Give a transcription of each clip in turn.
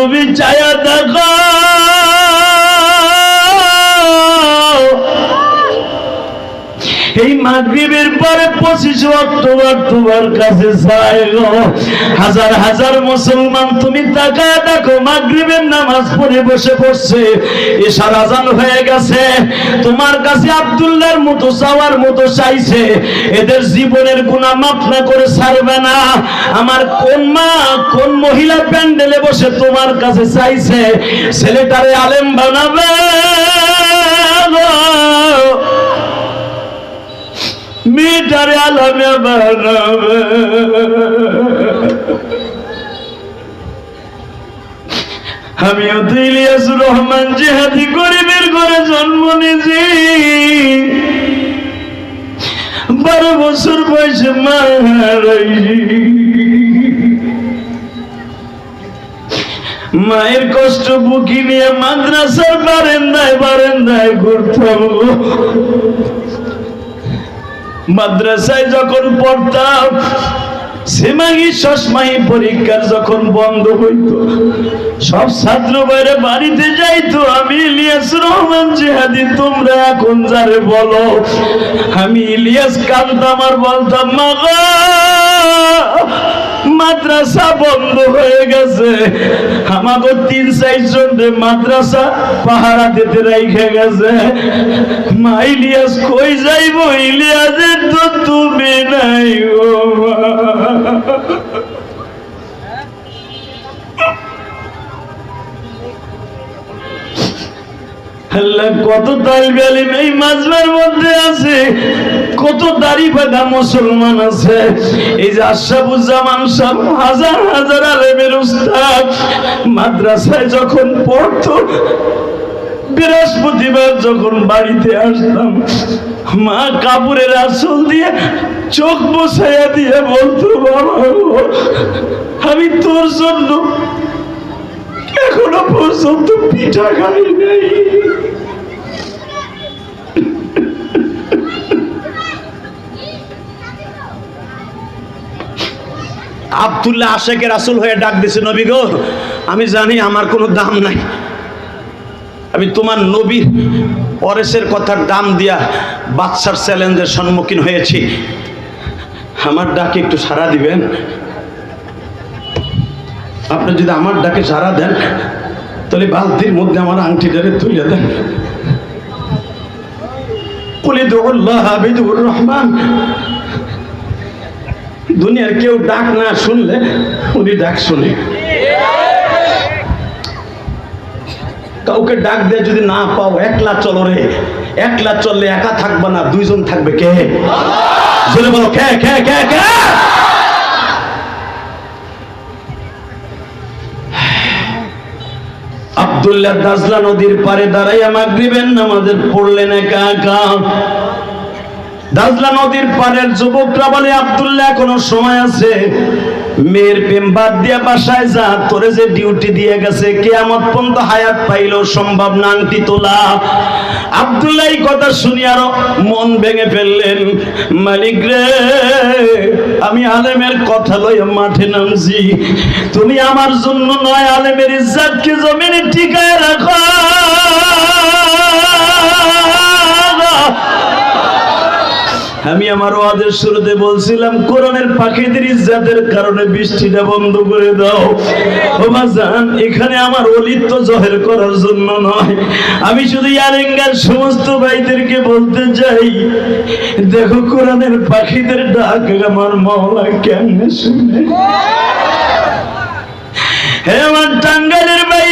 তুমি চায়া দেখো। এই মাগরিবের পরে পঁচিশে অক্টোবর তোমার কাছে গো। হাজার হাজার মুসলমান তুমি তাকায় দেখো, মাগরিবের নামাজ পড়ে বসে পড়ছে। এশার আজান হয়ে গেছে। তোমার কাছে আব্দুল্লাহর মতো চাওয়ার মতো চাইছে। এদের জীবনের গুণা মাফ না করে ছাড়বে না। আমার কোন মা, কোন মহিলা প্যান্ডেলে বসে তোমার কাছে চাইছে? ছেলেটারে আলেম বানাবে। মেয়েটারে আলামে বানাবে আমিও তো রহমান জেহাদি গরিবের ঘরে জন্ম নিয়েছি। বারো বছর বয়সে মারাইছি মায়ের কষ্ট বুকি নিয়ে মাদ্রাসার বারেন্দায় বারেন্দায় ঘুরতাম। মাদ্রাসায় যখন পড়তাম সেমাহি সসমাহি পরীক্ষা যখন বন্ধ হইত সব ছাত্র বাইরে বাড়িতে যাইতো আমি ইলিয়াস রহমান জিহাদি তোমরা এখন যারে বলো? আমি ইলিয়াস কান্তাম আর বলতাম মা গো, মাদ্রাসা বন্ধ হয়ে গেছে। আমাকে তিন চারজন মাদ্রাসা পাহারা দিতে রাইখে গেছে। মা ইলিয়াস কই যাইব? ইলিয়াসের তো তুমি নাই ও আল্লাহ, কত তালবে আলিম এই মাজবার মধ্যে আছে, কত দাড়ি বাঁধা মুসলমান আছে। এই যে আশরাফুজ্জামান সাহেব, হাজার হাজার আলেমের উস্তাদ, মাদ্রাসায় যখন পড়তো, বৃহস্পতিবার যখন বাড়িতে আসতাম, মা কাপড়ের আসল দিয়ে চোখ বসাইয়া দিয়ে বলতো, বাবা আমি তোর জন্য এখনও পর্যন্ত পিঠা খাই নাই। আব্দুল্লাহ আশেকের আসল হয়ে ডাক দিছে, নবী গো, আমি জানি আমার কোনো দাম নাই। আমি তোমার নবীর পরেশের কথার দাম দিয়া বাচ্চার চ্যালেঞ্জের সম্মুখীন হয়েছি। আমার ডাকে একটু সাড়া দিবেন? আপনি যদি আমার ডাকে সাড়া দেন, তাহলে বালতির মধ্যে আমার আংটিটারে তুলে দেন। রহমান। দুনিয়ার কেউ ডাক না শুনলে উনি ডাক শুনে। কাউকে ডাক দিয়ে যদি না পাও, একলা চলো রে। একলা চললে একা থাকবে না, দুইজন থাকবে কে? বলো, কে কে কে কে? আব্দুল্লাহ দাজলা নদীর পারে দাঁড়াইয়া মাগরিবের নামাজের পড়লেন একা একা। দাজলা নদীর পারের যুবকরা বলে, আবদুল্লাহ কোনো সময় আছে। মেয়ের প্রেম বাদ দিয়া বাসায় যা, তোরে যে ডিউটি দিয়ে গেছে, কেয়ামত পর্যন্ত হায়াত পাইলো সম্ভব না, আংটি তোলা। আব্দুল্লাহ কথা শুনি আরও মন ভেঙে ফেললেন। মালিক রে, আমি আলেমের কথা লইয়া মাঠে নামছি। তুমি আমার জন্য নয়, আলেমের ইজ্জাতকে জমিনে টিকায় রাখো। আমি আমার ওয়াদের শুরুতে বলছিলাম, কোরআনের পাখিদের ইজ্জাতের কারণে বৃষ্টিটা বন্ধ করে দাও। ও জান এখানে আমার অলিত্ব জহের করার জন্য নয়। আমি শুধু ইয়ারেঙ্গার সমস্ত ভাইদেরকে বলতে চাই, দেখো কোরআনের পাখিদের ডাক আমার মাওলা কেমনে শুনে? হে আমার টাঙ্গালের বাইরা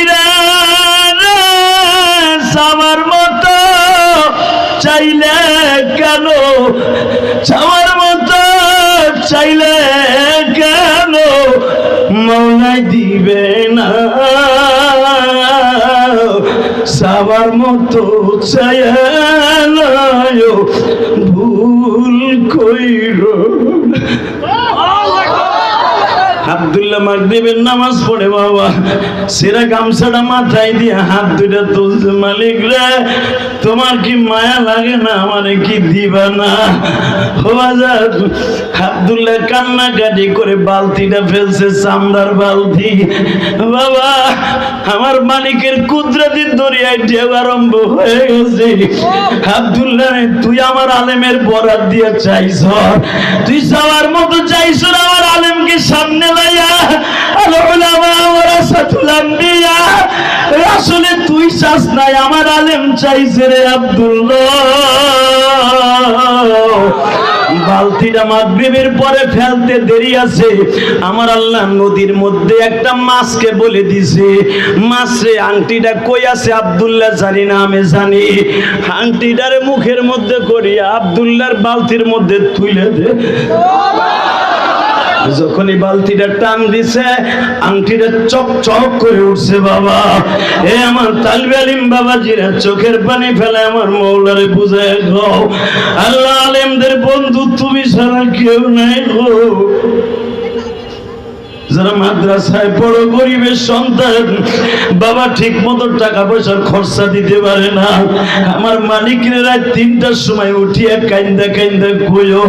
চাইলে কেন? চাওয়ার মতো চাইলে কেন? মৌলাই দিবে না। সাবার মতো চায় ভুল কইর আব্দুল্লাহ মাগরিবের নামাজ পড়ে, বাবা। সেরা গামছাটা মাথায় দিয়ে হাত দুইটা তুলছে, মালিক রে, তোমার কি মায়া লাগে না? আমারে কি দিবা না? ও বাজার আব্দুল্লাহ কান্নাকাটি করে বালতিটা ফেলছে, চামড়ার বালতি। বাবা, আমার মালিকের কুদরতি দরিয়ায় ঢেউ আরম্ভ হয়ে গেছে। আব্দুল্লাহ তুই আমার আলেমের বরাত দিয়ে চাইছ। তুই যাওয়ার মতো চাইছ আমার আলেমকে সামনে লাইয়া। আসলে তুই চাস নাই আমার আলেম চাইছে রে বালতিটা মাগরিবের পরে ফেলতে দেরি আছে। আমার আল্লাহ নদীর মধ্যে একটা মাছকে বলে দিছে। মাছরে আংটিটা কই আছে আব্দুল্লাহ জানি না, আমি জানি। আংটিটারে মুখের মধ্যে করিয়া আব্দুল্লাহর বালতির মধ্যে তুলে দে। যখনই বালতিটা টান দিছে, আংটিটা চক চক করে উঠছে, বাবা। এ আমার তালবে আলিম বাবাজিরা, চোখের পানি ফেলে আমার মৌলারে বুঝায় গো আল্লাহ আলিমদের বন্ধু তুমি ছাড়া কেউ নাই গো। যারা মাদ্রাসায় বড় গরিবের সন্তান, বাবা ঠিক মতো টাকা পয়সার খরচা দিতে পারে না। আমার মালিকের তিনটার সময় উঠিয়া কাইন্দা কাইন্দা কইও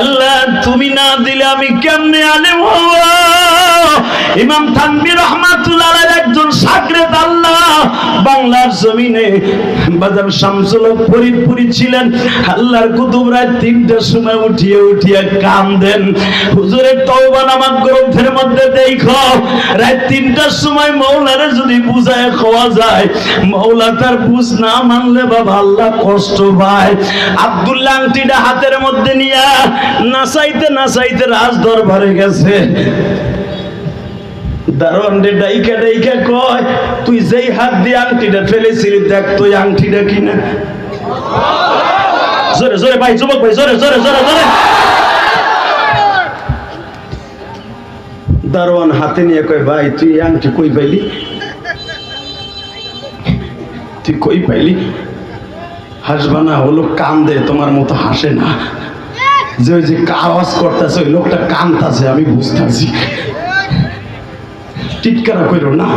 আল্লাহ, তুমি না দিলে আমি কেমনে আলেম হব? ইমাম থানবী রহমাতুল্লাহ একজন সাগরেদ আল্লাহ। বাংলার জমিনে বাজার শামসুল ফরিদপুরি ছিলেন। আল্লাহর কুতুব রাত তিনটার সময় উঠিয়ে উঠিয়ে কাম দেন হুজুরের তওবা নামাজ গ্রন্থের মধ্যে দেখো, রাত তিনটার সময় মৌলারে যদি বুঝায় খাওয়া যায়, মৌলা তার বুঝ না মানলে বাবা আল্লাহ কষ্ট পায়। আব্দুল্লাহ আংটিটা হাতের মধ্যে নিয়া নাচাইতে নাচাইতে রাজ দরবারে গেছে। দারোয়ান রে ডাইকা ডাইকা কয়, তুই যেই হাত দিয়ে আংটিটা ফেলেছিলি, দেখ তুই আংটিটা কিনা। জোরে জোরে ভাই, যুবক ভাই, জোরে জোরে জোরে জোরে। দারোয়ান হাতে নিয়ে কয়, ভাই, তুই আংটি কই পাইলি? তুই কই পাইলি? হাসবা না, ও লোক কান দে তোমার মতো হাসে না। যে ওই যে আওয়াজ করতেছে, ওই লোকটা কানতাছে, আমি বুঝতেছি। টিটকারা কইরো, না,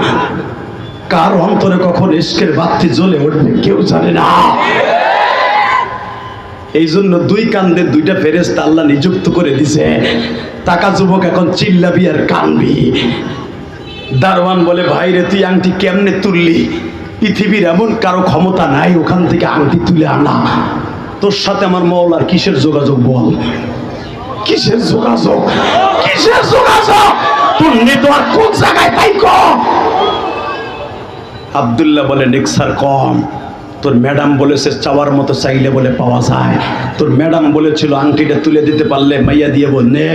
কার অন্তরে কখন ইস্কের বাতি জ্বলে উঠবে কেউ জানে না। এই জন্য দুই কান্দে দুইটা ফেরেস্তা আল্লাহ নিযুক্ত করে দিছে টাকা যুবক, এখন চিল্লাবি আর কানবি। দারওয়ান বলে, ভাই রে, তুই আংটি কেমনে তুললি? পৃথিবীর এমন কারও ক্ষমতা নাই, ওখান থেকে আংটি তুলে আনা। তোর সাথে আমার মৌলার কিসের যোগাযোগ বল? কিসের যোগাযোগ? কিসের যোগাযোগ? নেটওয়ার্ক কোন জায়গায় পাই আবদুল্লাহ বলে নেক্সার কম। তোর ম্যাডাম বলেছে, চাওয়ার মতো চাইলে বলে পাওয়া যায়। তোর ম্যাডাম বলেছিল, আংটিটা তুলে দিতে পারলে মাইয়া দিয়ে বল, নে।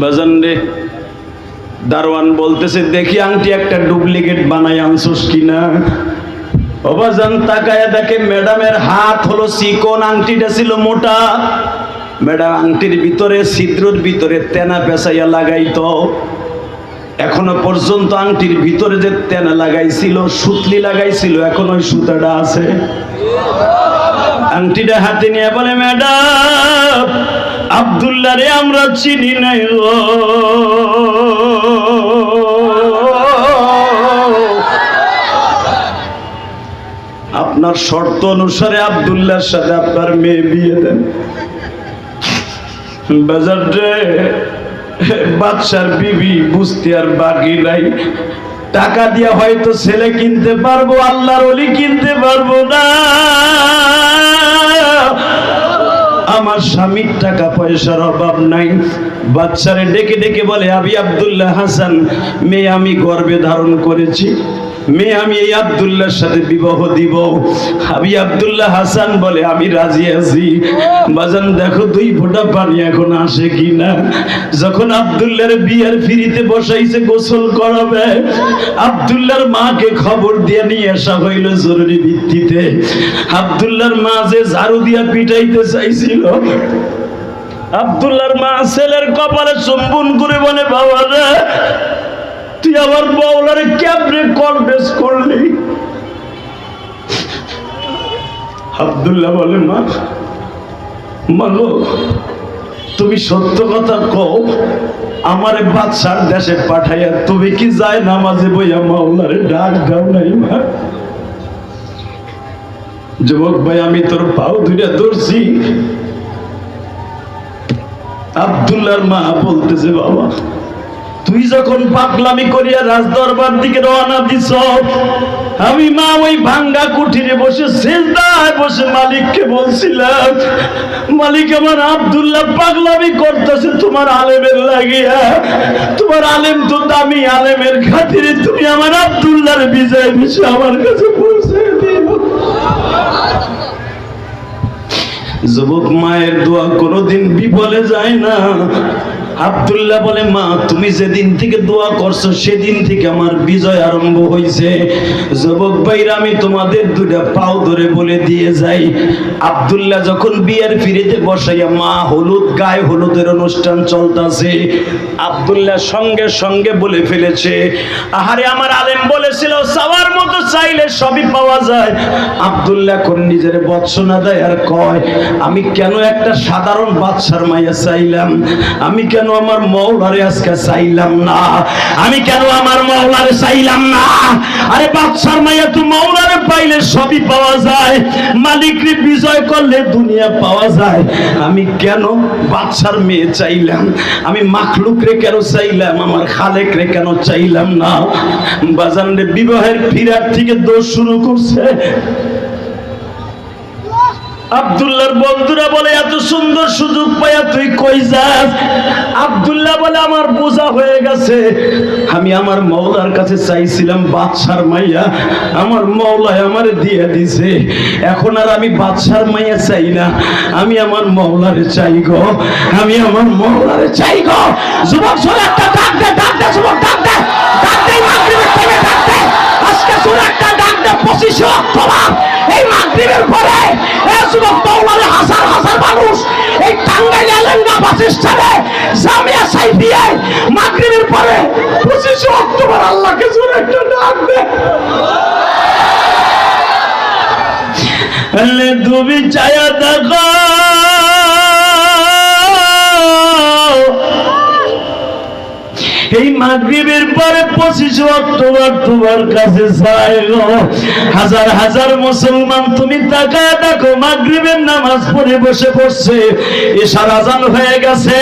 বাজান রে, দারোয়ান বলতেছে, দেখি আংটি একটা ডুপ্লিকেট বানাই আনছোস কিনা। অবাজান তাকায় দেখে ম্যাডামের হাত হলো চিকন আংটিটা ছিল মোটা? ম্যাডাম, আংটির ভিতরে, ছিদ্রর ভিতরে তেনা পেঁচাইয়া লাগাইতো। এখনও পর্যন্ত আংটির ভিতরে যে তেনা লাগাইছিল, সুতলি লাগাইছিল, এখন ওই সুতাটা আছে। আংটিটা হাতে নিয়ে বলে, ম্যাডাম, আব্দুল্লাহ রে, আমরা চিনি নাই আপনার শর্ত অনুসারে আব্দুল্লাহর সাথে আপনার মেয়ে বিয়ে দেন। বাদশার বিবি বুঝতে আর বাকি নাই। টাকা দিয়ে হয়তো ছেলে কিনতে পারব, আল্লাহর অলি কিনতে পারব না। আমার স্বামীর টাকা পয়সার অভাব নাই। বাচ্চারে ডেকে ডেকে বলে, আবি আবদুল্লাহ হাসান, মেয়ে আমি গর্বে ধারণ করেছি। মেয়ে, আমি এই আব্দুল্লাহর সাথে বিবাহ দিব। আবি আব্দুল্লাহ হাসান বলে আমি রাজি আছি। বাজান, দেখো দুই ফোঁটা পানি এখন আসে কি না যখন আব্দুল্লাহর বিয়ার ফিরিতে বসাইছে, গোসল করাবে। আব্দুল্লাহর মাকে খবর দিয়ে নিয়ে আসা হইল জরুরি ভিত্তিতে। আব্দুল্লাহর মা যে ঝাড়ু দিয়া পিটাইতে চাইছিল। আব্দুল্লাহর মা ছেলের কপালে চুম্বন করে বলে বাবা রে তুই আমার বাউলারে কেমনে কনভেন্স করলি? আব্দুল্লাহ বলে, মা মাগো তুমি সত্য কথা কও, আমারে বাদশার দেশে পাঠাইয়া তুমি কি যায় নামাজে বইয়া মাওলারে ডাক দাও নাই, মা? যুবক ভাই, আমি তোর পাও ধরে ধরছি। আব্দুল্লাহর মা বলতেছে, বাবা তুই যখন পাগলামি করিয়া রাজদরবার দিকে রওনা দিছ, আমি মা ওই ভাঙ্গা কুঠিরে বসে, সেজদায় বসে মালিককে বলছিলাম, মালিক আমার আব্দুল্লাহ পাগলামি করতেছে, তোমার আলেমের লাগিয়া। তোমার আলেম তো দামি আলেমের খাতিরে তুমি আমার আব্দুল্লাহর বিজয় বিষয় আমার কাছে পৌঁছে যুবক মায়ের দোয়া কোনোদিন বিফলে যায় না। আব্দুল্লাহ বলে, মা, তুমি যেদিন থেকে দোয়া করছ, সেদিন থেকে আমার বিজয় আরম্ভ হয়েছে যুবক ভাইরা, আমি তোমাদের দুটা পাও ধরে বলে দিয়ে যাই। আব্দুল্লাহ যখন বিয়ের ফিরেতে বসাইয়া, মা, হলুদ গায়ে হলুদের অনুষ্ঠান চলতেছে। আব্দুল্লাহ সঙ্গে সঙ্গে বলে ফেলেছে, আহারে, আমার আলেম বলেছিল, সাওয়ার চাইলে সবই পাওয়া যায়। আব্দুল্লাহ এখন নিজের বৎসনা দেয় আর কয়, আমি কেন একটা সাধারণ বাদশার মাইয়া চাইলাম? আমি কেন আমার মৌলারে আজকে চাইলাম না? আমি কেন আমার মৌলারে চাইলাম না? আরে বাদশার মাইয়া তো মৌলারে পাইলে সবই পাওয়া যায়। মালিকরে বিজয় করলে দুনিয়া পাওয়া যায়। আমি কেন বাদশার মেয়ে চাইলাম? আমি মাখলুক রে কেন চাইলাম? আমার খালেক রে কেন চাইলাম না? বাজান রে বিবাহের ফিরার থেকে দোষ শুরু করছে। আব্দুল্লাহর বন্ধুরা বলে, এত সুন্দর সুযোগ পাইয়া তুই কই যাস? আব্দুল্লাহ বলে, আমার বোঝা হয়ে গেছে। আমি আমার মৌলার কাছে চাইছিলাম বাদশার মাইয়া। আমার মৌলায় আমারে দিয়ে দিছে। এখন আর আমি বাদশার মাইয়া চাই না। আমি আমার মৌলারে চাই গো। আমি আমার মৌলারে চাই গো। যুবক শোন একটা ডাক দে ডাক দে, যুবক, ডাক দে। ডাক দে, মাগরিবের টাইমে ডাক দে। আজকে শোন পঁচিশে অক্টোবর। এই মাগরিবের পরে যুবক মৌলারে হাজার হাজার মানুষ এই টাঙ্গাইল এলেঙ্গা বাস জামিয়া সাইফিয়ায় মাগরিবের পরে পঁচিশে অক্টোবর আল্লাহকে জোরে একটা ডাক দে। তুমি চায়া দেখো। এই মাগরিবের পরে পঁচিশে অক্টোবর তোমার কাছে গো। হাজার হাজার মুসলমান, তুমি তাকায় দেখো, মাগরিবের নামাজ পড়ে বসে পড়ছে। এশার আজান হয়ে গেছে।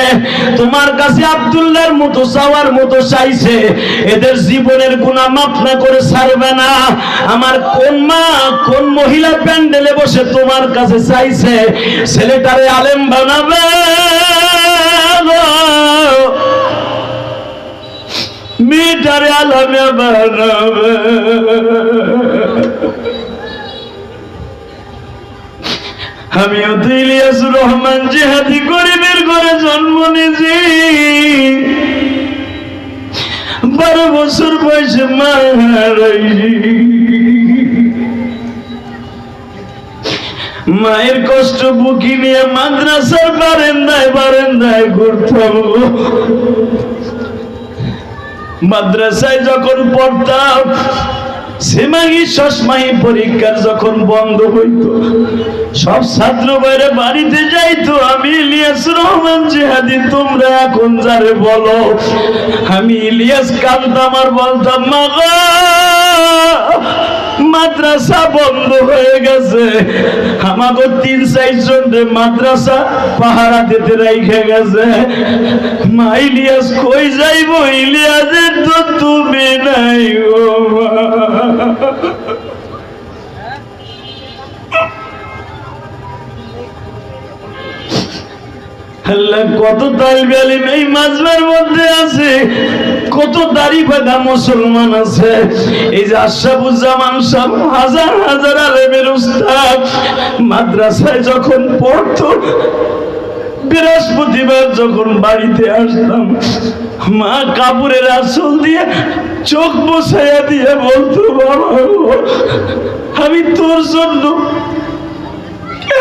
তোমার কাছে আব্দুল্লাহর মতো চাওয়ার মতো চাইছে। এদের জীবনের গুণা মাফ না করে ছাড়বে না। আমার কোন মা, কোন মহিলা প্যান্ডেলে বসে তোমার কাছে চাইছে? ছেলেটারে আলেম বানাবে। মেয়েটারে আলামে বানাবে আমিও তো ইলিয়াসুর রহমান জেহাদি গরিবের ঘরে জন্ম নিয়েছি। বারো বছর বয়সে মারাইছি মায়ের কষ্ট বুকি নিয়ে মাদ্রাসার বারেন্দায় বারেন্দায় ঘুরতাম। মাদ্রাসায় যখন পড়তাম সেমাহি সসমাহি পরীক্ষা যখন বন্ধ হইত, সব ছাত্র বাইরে বাড়িতে যাইতো, আমি ইলিয়াস রহমান জেহাদি, তোমরা এখন যারে বলো? আমি ইলিয়াস কান্তাম আর বলতাম মা মাদ্রাসা বন্ধ হয়ে গেছে। আমাকে তিন চারজন মাদ্রাসা পাহারা দিতে রাইখে গেছে। মা ইলিয়াস কই যাইব? ইলিয়াসের তো তুমি নাই গো আল্লাহ, কত তালবে আলিম এই মাজমার মধ্যে আছে, কত দাড়ি বাঁধা মুসলমান আছে। এই যে আশরাফুজ্জামান সাহেব, হাজার হাজার আলেমের উস্তাদ, মাদ্রাসায় যখন পড়তো, বৃহস্পতিবার যখন বাড়িতে আসতাম, মা কাপড়ের আসল দিয়ে চোখ বসাইয়া দিয়ে বলতো, বাবা আমি তোর জন্য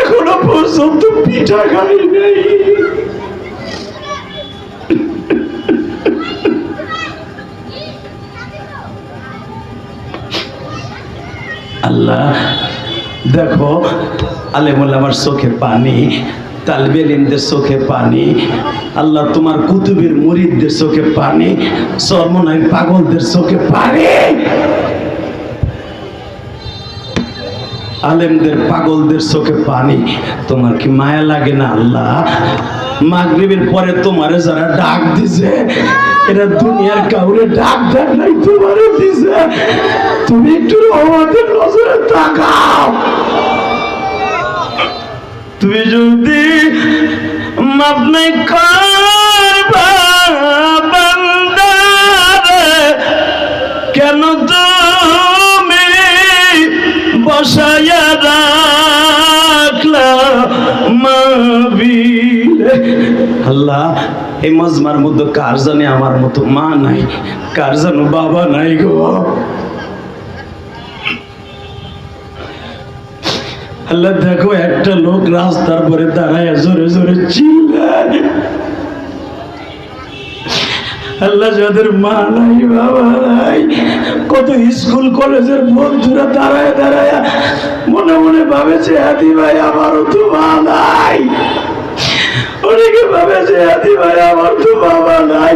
এখনও পর্যন্ত পিঠা খাই নাই। আল্লাহ, দেখো আলেমুল আমার চোখে পানি, তালবেলিমদের চোখে পানি, আল্লাহ তোমার কুতুবের মুরিদদের চোখে পানি সর্বনয় পাগলদের চোখে পানি। আলেমদের পাগলদের চোখে পানি, তোমার কি মায়া লাগে না আল্লাহ? মাগরিবের পরে তোমারে যারা ডাক দিছে, এরা দুনিয়ার কাউরে ডাক ডাক নাই, তোমারে দিছে। তুমি একটু আমাদের নজরে তাকাও। তুমি যদি মাপ নাই করবা কেন তুমি বসায়া রাখলা? মাবিলে আল্লাহ, এই মজমার মধ্যে কার জানে আমার মতো মা নাই, কার জানো বাবা নাই গো? আল্লাহ, দেখো একটা লোক রাস্তার পরে দাঁড়ায়, জোরে জোরে চিল্লায়। আল্লাহ, যাদের মা নাই, বাবা নাই, কত স্কুল, কলেজের বন্ধুরা দাঁড়ায় দাঁড়ায়, মনে মনে ভাবে যে হাতি ভাই, আমারও তো মা নাই। অনেকে ভাবে যে, আদি ভাই, আমার তো বাবা নাই।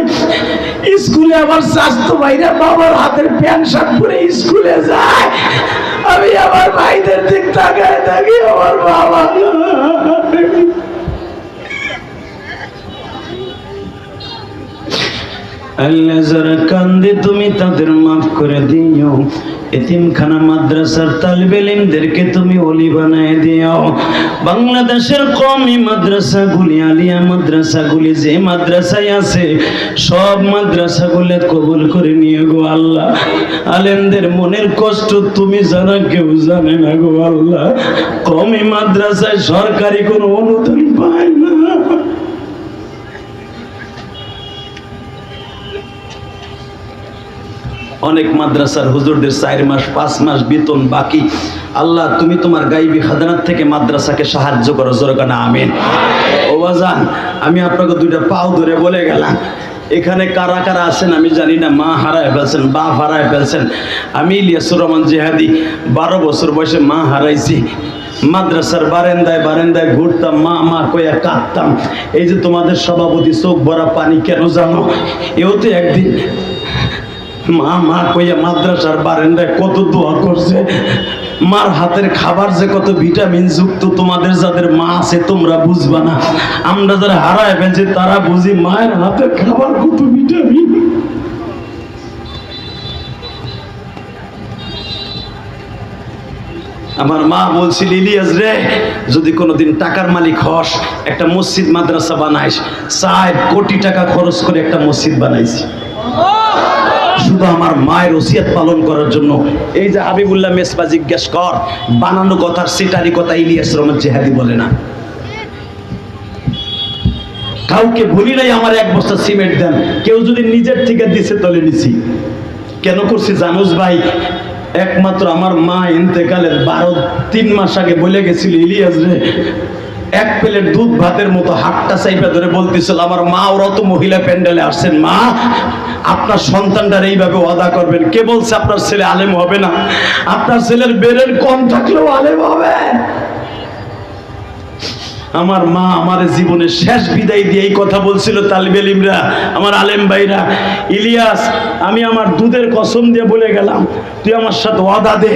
স্কুলে আমার স্বাস্থ্য ভাইরা বাবার হাতের প্যান্ট শার্ট পরে স্কুলে যায়। আমি আমার ভাইদের দিক তাকায় থাকি, আমার বাবা কান্দে, তুমি তাদের মাফ করে দিও। এতিমখানা মাদ্রাসার তালবেলিমদেরকে তুমি অলি বানায় দিও। বাংলাদেশের কমি মাদ্রাসাগুলি, আলিয়া মাদ্রাসাগুলি যে মাদ্রাসায় আছে, সব মাদ্রাসাগুলো কবুল করে নিয়ে গো আল্লাহ। আলেমদের মনের কষ্ট তুমি জানা কেউ জানে না গো আল্লাহ। কমি মাদ্রাসায় সরকারি কোনো অনুদান পায় না অনেক মাদ্রাসার হুজুরদের চার মাস, পাঁচ মাস বেতন বাকি। আল্লাহ, তুমি তোমার গাইবি খাজানার থেকে মাদ্রাসাকে সাহায্য করো জোরকানা আমিন। ও বাজান, আমি আপনাকে দুইটা পাও ধরে বলে গেলাম। এখানে কারা কারা আছেন আমি জানি না, মা হারায় ফেলছেন, বাপ হারায় ফেলছেন। আমি ইলিয়াসুর রহমান জেহাদি, বারো বছর বয়সে মা হারাইছি। মাদ্রাসার বারেন্দায় বারেন্দায় ঘুরতাম, মা মা কইয়া কাঁদতাম। এই যে তোমাদের সভাপতি চোখ ভরা পানি কেন জানো? এও তো একদিন মা মা কইয়া মাদ্রাসার বারান্দায় কত দোয়া করছে। মার হাতের খাবার যে কত ভিটামিন যুক্ত, তোমাদের যাদের মা আছে তোমরা বুঝবা না। আমরা যারা হারায় ফেলছি, তারা বুঝি মায়ের হাতের খাবার কত ভিটামিন। আমার মা বলছিল, ইলিয়াস রে, যদি কোনোদিন টাকার মালিক হস, একটা মসজিদ মাদ্রাসা বানাইস। চার কোটি টাকা খরচ করে একটা মসজিদ বানাইছি। শুধু আমার মায়ের ওসিয়াত পালন করার জন্য। এই যে হাবিবুল্লাহ মেসবা জিজ্ঞেস কর, বানানো কথার সেটারই কথা ইলিয়াস রহমান জেহাদি বলে না। কাউকে ভুলি নাই আমার এক বস্তা সিমেন্ট দেন। কেউ যদি নিজের থেকে দিছে তলে নিছি। কেন করছি জানুস ভাই? একমাত্র আমার মা ইন্তেকালের বারো, তিন মাস আগে বলে গেছিল, ইলিয়াস রে এক প্লেট দুধ ভাতের মতো হাটটা চাইপা ধরে বলতেছিল, আমার মা ওরা তো মহিলা প্যান্ডেলে আসছেন, মা, আপনার সন্তানটার এইভাবে ওয়াদা করবেন। কে বলছে আপনার ছেলে আলেম হবে না? আপনার ছেলের বেরের কম থাকলেও আলেম হবে। আমার মা আমার জীবনের শেষ বিদায় দিয়ে এই কথা বলছিল তালিবেল ইমরা, আমার আলেম ভাইরা। ইলিয়াস, আমি আমার দুধের কসম দিয়ে বলে গেলাম, তুই আমার সাথে ওয়াদা দে,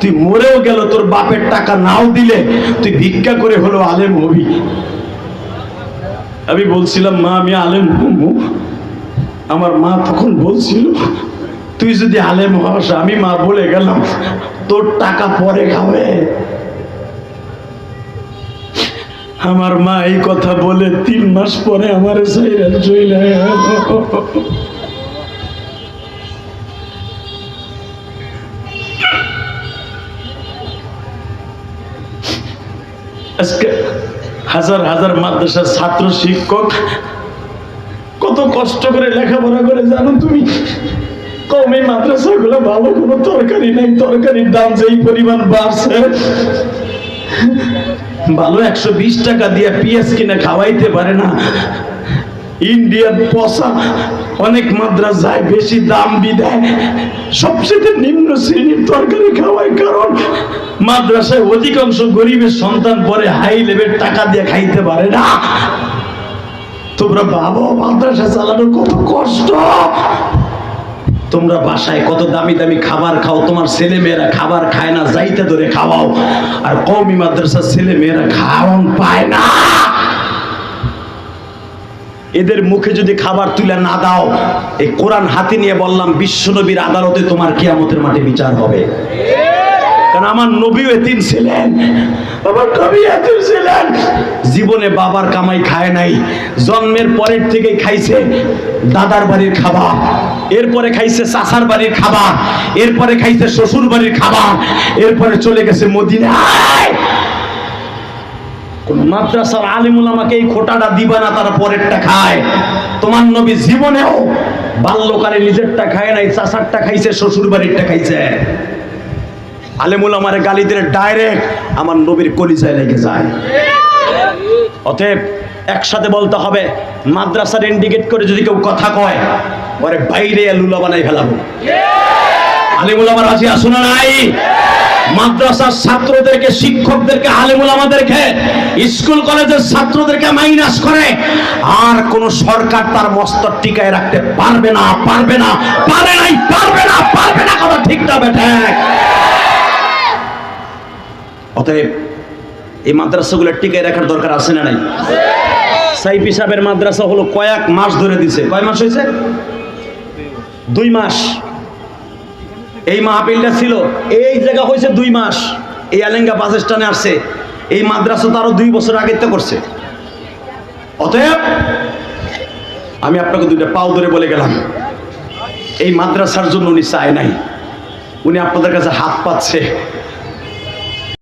তুই মরেও গেল, তোর বাপের টাকা নাও দিলে, তুই ভিক্ষা করে হলো আলেম হবি। আমি বলছিলাম, মা, আমি আলেম হব। আমার মা তখন বলছিল, তুই যদি আলেম হস, আমি মা বলে গেলাম, তোর টাকা পরে খাবে। আমার মা এই কথা বলে তিন মাস পরে আমার আজকে হাজার হাজার মাদ্রাসার ছাত্র শিক্ষক কত কষ্ট করে লেখাপড়া করে জানো তুমি? কমে মাদ্রাসাগুলো ভালো, কোনো তরকারি নেই, তরকারির দাম যেই পরিমাণ বাড়ছে। ভালো একশো বিশ টাকা দিয়ে পিএস কিনে খাওয়াইতে পারে না। ইন্ডিয়ান পশা অনেক মাদ্রাসায় বেশি দাম বিদায়। সবচেয়ে নিম্ন শ্রেণির তরকারি খাওয়ায় কারণ, মাদ্রাসায় অধিকাংশ গরিবের সন্তান পরে হাই লেভেল টাকা দিয়ে খাইতে পারে না। তোমরা বাবা মাদ্রাসা চালানো কত কষ্ট? তোমরা বাসায় কত দামি দামি খাবার খাও, তোমার ছেলে মেয়েরা খাবার খায় না, যাইতে ধরে খাওয়াও। আর কৌমি মাদ্রাসার ছেলে মেয়েরা খাওয়ান পায় না। এদের মুখে যদি খাবার তুলে না দাও, এই কোরআন হাতে নিয়ে বললাম বিশ্বনবীর আদালতে তোমার কিয়ামতের মাঠে বিচার হবে। কারণ আমার নবীও এতিম ছিলেন বাবার কবি এতিম ছিলেন। জীবনে বাবার কামাই খায় নাই, জন্মের পরের থেকেই খাইছে, দাদার বাড়ির খাবার। এরপরে খাইছে চাচার বাড়ির খাবার, এরপরে খাইছে শ্বশুর বাড়ির খাবার, এরপরে চলে গেছে মদিনায়। মাদ্রাসার আলিমুল আমাকে এই খোটাটা দিবা না, তারা পরেরটা খায়। তোমার নবী জীবনেও বাল্যকালে নিজেরটা খায় নাই, চাচারটা খাইছে, শ্বশুর বাড়িরটা খাইছে। আলেমুল আমার গালি দিলে ডাইরেক্ট আমার নবীর কলিজায় লেগে যায়। অতএব একসাথে বলতে হবে, মাদ্রাসার ইন্ডিকেট করে যদি কেউ কথা কয় ওরে বাইরে লুলা বানাই ফেলাবো। আলিমুল আমার রাজি আসুন নাই? মাদ্রাসার ছাত্রদেরকে, শিক্ষকদেরকে, আলিমুল আমাদেরকে, স্কুল, কলেজের ছাত্রদেরকে মাইনাস করে। আর কোন সরকার তার মস্তক টিকায় রাখতে পারবে না পারবে না, পারে নাই, পারবে না পারবে না কথা ঠিক না বেঠে। অতএব এই মাদ্রাসাগুলো টিকায় রাখার দরকার আছে না নাই? সাইফি সাহেবের মাদ্রাসা হলো কয়েক মাস ধরে দিছে। কয় মাস হয়েছে? দুই মাস। এই মাহফিলটা ছিল, এই জায়গা হয়েছে দুই মাস। এই আলেঙ্গা বাস স্ট্যান্ডে আসছে। এই মাদ্রাসা তো আরও দুই বছর আগে তো করছে। অতএব, আমি আপনাকে দুইটা পাও ধরে বলে গেলাম। এই মাদ্রাসার জন্য উনি চায় নাই। উনি আপনাদের কাছে হাত পাচ্ছে